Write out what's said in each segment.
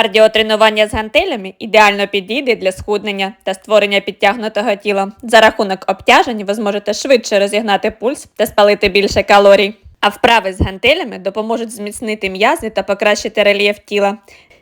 Кардіотренування з гантелями ідеально підійде для схуднення та створення підтягнутого тіла. За рахунок обтяжень ви зможете швидше розігнати пульс та спалити більше калорій. А вправи з гантелями допоможуть зміцнити м'язи та покращити рельєф тіла.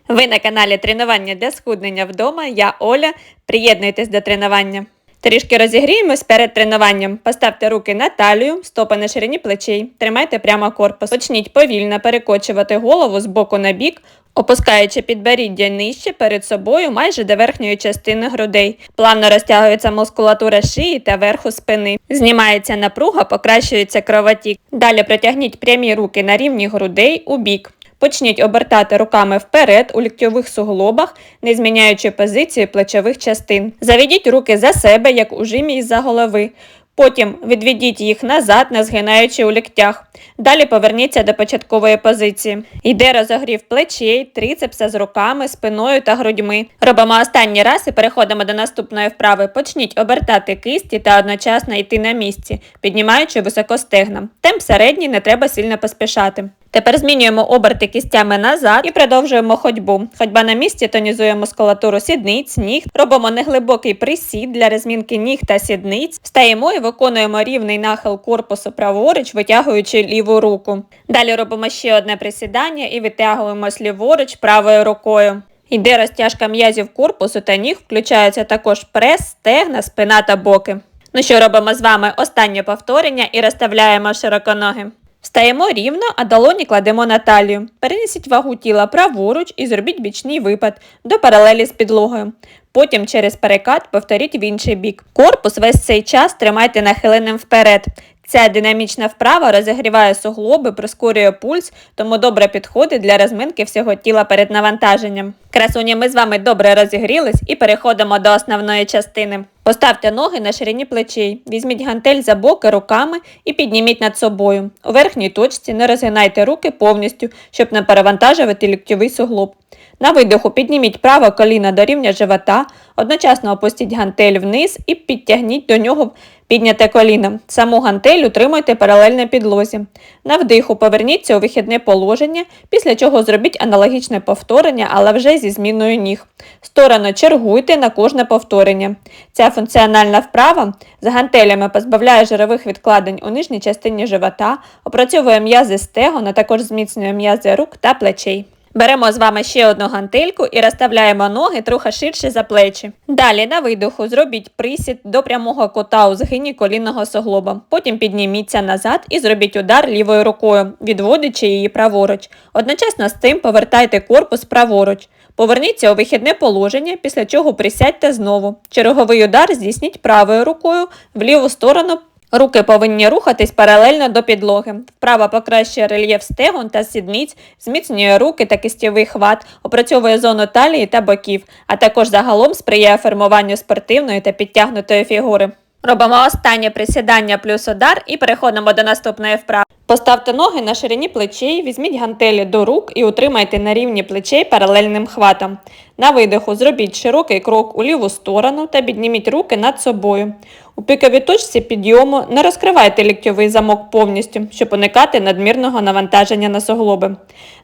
Ви на каналі Тренування для схуднення вдома. Я Оля. Приєднуйтесь до тренування. Трішки розігріємось перед тренуванням. Поставте руки на талію, стопи на ширині плечей. Тримайте прямо корпус. Почніть повільно перекочувати голову з боку на бік, опускаючи підборіддя нижче перед собою майже до верхньої частини грудей. Плавно розтягується мускулатура шиї та верху спини. Знімається напруга, покращується кровотік. Далі протягніть прямі руки на рівні грудей у бік. Почніть обертати руками вперед у ліктьових суглобах, не зміняючи позиції плечових частин. Заведіть руки за себе, як у жимі із-за голови. Потім відведіть їх назад, не згинаючи у ліктях. Далі поверніться до початкової позиції. Йде розогрів плечей, трицепса з руками, спиною та грудьми. Робимо останній раз і переходимо до наступної вправи. Почніть обертати кисті та одночасно йти на місці, піднімаючи високо стегна. Темп середній, не треба сильно поспішати. Тепер змінюємо оберти кістями назад і продовжуємо ходьбу. Ходьба на місці тонізує мускулатуру сідниць, ніг. Робимо неглибокий присід для розмінки ніг та сідниць. Встаємо і виконуємо рівний нахил корпусу праворуч, витягуючи ліву руку. Далі робимо ще одне присідання і витягуємось ліворуч правою рукою. Йде розтяжка м'язів корпусу та ніг, включаються також прес, стегна, спина та боки. Ну що робимо з вами останнє повторення і розставляємо широко ноги. Встаємо рівно, а долоні кладемо на талію. Перенесіть вагу тіла праворуч і зробіть бічний випад до паралелі з підлогою. Потім через перекат повторіть в інший бік. Корпус весь цей час тримайте нахиленим вперед. Ця динамічна вправа розігріває суглоби, прискорює пульс, тому добре підходить для розминки всього тіла перед навантаженням. Красуні, ми з вами добре розігрілись і переходимо до основної частини. Поставте ноги на ширині плечей, візьміть гантель за боки руками і підніміть над собою. У верхній точці не розгинайте руки повністю, щоб не перевантажувати ліктьовий суглоб. На видиху підніміть праве коліно до рівня живота, одночасно опустіть гантель вниз і підтягніть до нього підняте коліно. Саму гантель утримуйте паралельно підлозі. На вдиху поверніться у вихідне положення, після чого зробіть аналогічне повторення, але вже зі зміною ніг. Сторону чергуйте на кожне повторення. Ця функціональна вправа з гантелями позбавляє жирових відкладень у нижній частині живота, опрацьовує м'язи стегон, а також зміцнює м'язи рук та плечей. Беремо з вами ще одну гантельку і розставляємо ноги трохи ширше за плечі. Далі на видоху зробіть присід до прямого кота у згині колінного суглоба. Потім підніміться назад і зробіть удар лівою рукою, відводячи її праворуч. Одночасно з цим повертайте корпус праворуч. Поверніться у вихідне положення, після чого присядьте знову. Черговий удар здійсніть правою рукою в ліву сторону Руки повинні рухатись паралельно до підлоги. Вправа покращує рельєф стегон та сідниць, зміцнює руки та кістєвий хват, опрацьовує зону талії та боків, а також загалом сприяє формуванню спортивної та підтягнутої фігури. Робимо останнє присідання плюс удар і переходимо до наступної вправи. Поставте ноги на ширині плечей, візьміть гантелі до рук і утримайте на рівні плечей паралельним хватом. На видиху зробіть широкий крок у ліву сторону та підніміть руки над собою. У піковій точці підйому не розкривайте ліктьовий замок повністю, щоб уникати надмірного навантаження на суглоби.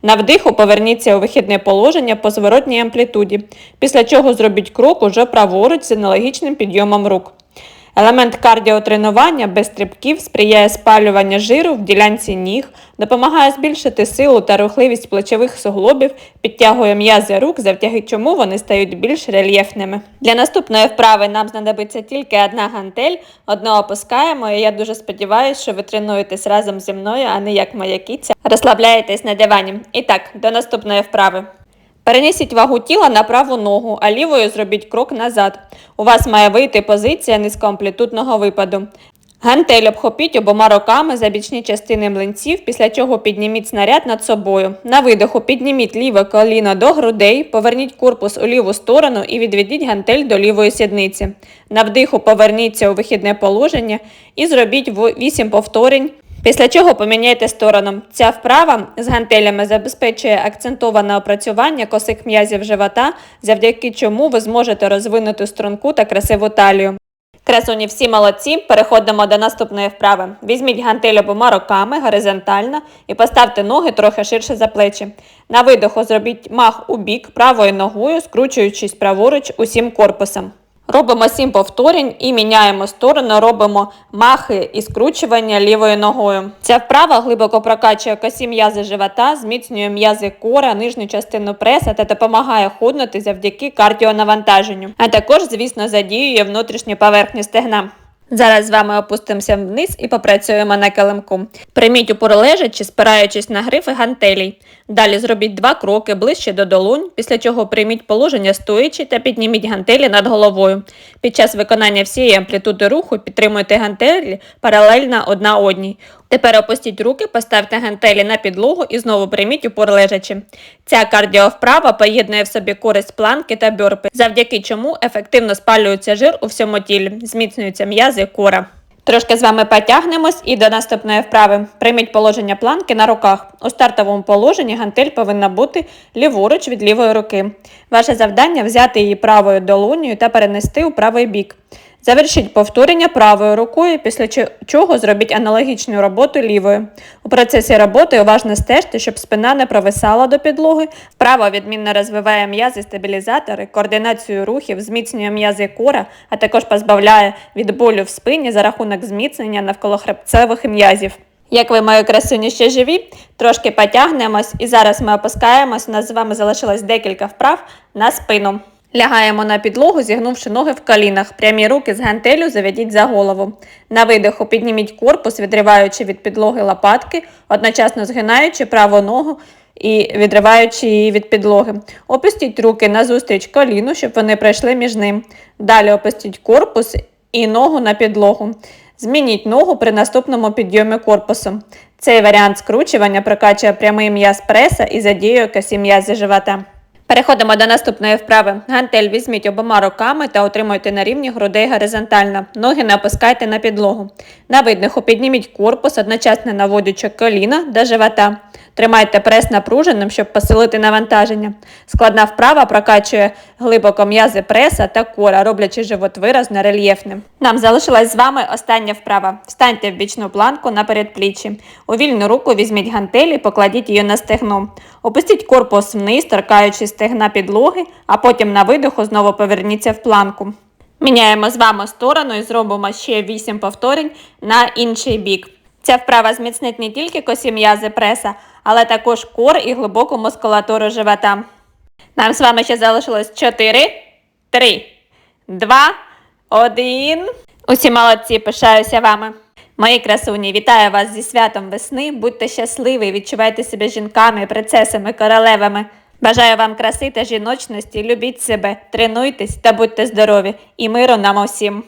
На вдиху поверніться у вихідне положення по зворотній амплітуді, після чого зробіть крок уже праворуч з аналогічним підйомом рук. Елемент кардіотренування без стрибків сприяє спалюванню жиру в ділянці ніг, допомагає збільшити силу та рухливість плечових суглобів, підтягує м'язи рук, завдяки чому вони стають більш рельєфними. Для наступної вправи нам знадобиться тільки одна гантель, одну опускаємо, і я дуже сподіваюся, що ви тренуєтесь разом зі мною, а не як моя кіця. Розслабляєтесь на дивані. І так, до наступної вправи. Перенесіть вагу тіла на праву ногу, а лівою зробіть крок назад. У вас має вийти позиція низькоамплітудного випаду. Гантель обхопіть обома руками за бічні частини млинців, після чого підніміть снаряд над собою. На видиху підніміть ліве коліно до грудей, поверніть корпус у ліву сторону і відведіть гантель до лівої сідниці. На вдиху поверніться у вихідне положення і зробіть 8 повторень Після чого поміняйте сторону. Ця вправа з гантелями забезпечує акцентоване опрацювання косих м'язів живота, завдяки чому ви зможете розвинути струнку та красиву талію. Красуні всі молодці. Переходимо до наступної вправи. Візьміть гантель обома руками горизонтально і поставте ноги трохи ширше за плечі. На видоху зробіть мах у бік правою ногою, скручуючись праворуч усім корпусом. Робимо 7 повторень і міняємо сторону, робимо махи і скручування лівою ногою. Ця вправа глибоко прокачує косі м'язи живота, зміцнює м'язи кора, нижню частину преса та допомагає худнути завдяки кардіонавантаженню. А також, звісно, задіює внутрішню поверхню стегна. Зараз з вами опустимося вниз і попрацюємо на килимку. Прийміть упор лежачи, спираючись на грифи гантелій. Далі зробіть два кроки ближче до долонь, після чого прийміть положення стоячи та підніміть гантелі над головою. Під час виконання всієї амплітуди руху підтримуйте гантелі паралельно одна одній. Тепер опустіть руки, поставте гантелі на підлогу і знову прийміть упор лежачи. Ця кардіовправа поєднує в собі користь планки та бьорпи, завдяки чому ефективно спалюється жир у всьому тілі, зміцнюються м'язи кора. Трошки з вами потягнемось і до наступної вправи. Прийміть положення планки на руках. У стартовому положенні гантель повинна бути ліворуч від лівої руки. Ваше завдання взяти її правою долонею та перенести у правий бік. Завершіть повторення правою рукою, після чого зробіть аналогічну роботу лівою. У процесі роботи уважно стежте, щоб спина не провисала до підлоги. Вправо відмінно розвиває м'язи стабілізатори, координацію рухів, зміцнює м'язи кора, а також позбавляє від болю в спині за рахунок зміцнення навколохребцевих м'язів. Як ви, мої красуні, ще живі, трошки потягнемось, і зараз ми опускаємось. У нас з вами залишилось декілька вправ на спину. Лягаємо на підлогу, зігнувши ноги в колінах. Прямі руки з гантелю заведіть за голову. На видиху підніміть корпус, відриваючи від підлоги лопатки, одночасно згинаючи праву ногу і відриваючи її від підлоги. Опустіть руки назустріч коліну, щоб вони пройшли між ним. Далі опустіть корпус і ногу на підлогу. Змініть ногу при наступному підйомі корпусу. Цей варіант скручування прокачує прямий м'яз преса і задіює косі м'язи живота. Переходимо до наступної вправи. Гантель візьміть обома руками та отримуйте на рівні грудей горизонтально. Ноги не опускайте на підлогу. На видиху підніміть корпус, одночасно наводячи коліна до живота. Тримайте прес напруженим, щоб посилити навантаження. Складна вправа прокачує глибоко м'язи преса та кора, роблячи живот виразно рельєфним. Нам залишилась з вами остання вправа. Встаньте в бічну планку на передпліччі. У вільну руку візьміть гантелі і покладіть її на стегно. Опустіть корпус вниз, торкаючи стегна підлоги, а потім на видиху знову поверніться в планку. Міняємо з вами сторону і зробимо ще 8 повторень на інший бік. Ця вправа зміцнить не тільки косі м'язи преса, але також кор і глибоку мускулатуру живота. Нам з вами ще залишилось 4, 3, 2, 1. Усі молодці, пишаюся вами. Мої красуні, вітаю вас зі святом весни. Будьте щасливі, відчувайте себе жінками, принцесами, королевами. Бажаю вам краси та жіночності, любіть себе, тренуйтесь та будьте здорові і миру нам усім.